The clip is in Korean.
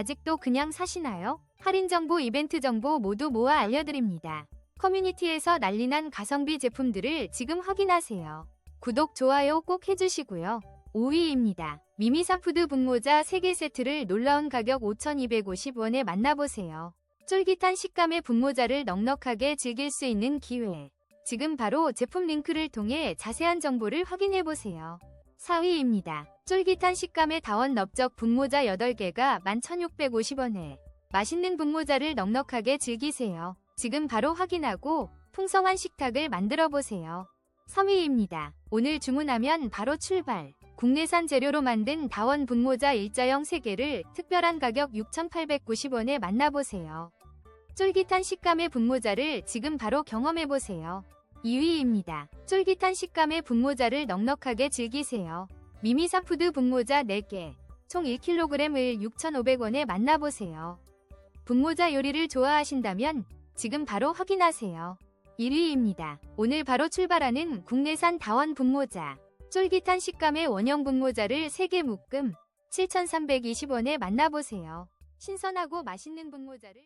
아직도 그냥 사시나요? 할인 정보, 이벤트 정보 모두 모아 알려드립니다. 커뮤니티에서 난리난 가성비 제품들을 지금 확인하세요. 구독, 좋아요 꼭 해주시고요. 5위입니다. 미미사푸드 분모자 3개 세트를 놀라운 가격 5,250원에 만나보세요. 쫄깃한 식감의 분모자를 넉넉하게 즐길 수 있는 기회. 지금 바로 제품 링크를 통해 자세한 정보를 확인해보세요. 4위입니다. 쫄깃한 식감의 다원 넓적 분모자 8개가 11,650원에 맛있는 분모자를 넉넉하게 즐기세요. 지금 바로 확인하고 풍성한 식탁을 만들어 보세요. 3위입니다. 오늘 주문하면 바로 출발. 국내산 재료로 만든 다원 분모자 일자형 3개를 특별한 가격 6,890원에 만나보세요. 쫄깃한 식감의 분모자를 지금 바로 경험해보세요. 2위입니다. 쫄깃한 식감의 분모자를 넉넉하게 즐기세요. 미미사푸드 분모자 4개, 총 1kg을 6,500원에 만나보세요. 분모자 요리를 좋아하신다면 지금 바로 확인하세요. 1위입니다. 오늘 바로 출발하는 국내산 다원 분모자. 쫄깃한 식감의 원형 분모자를 3개 묶음 7,320원에 만나보세요. 신선하고 맛있는 분모자를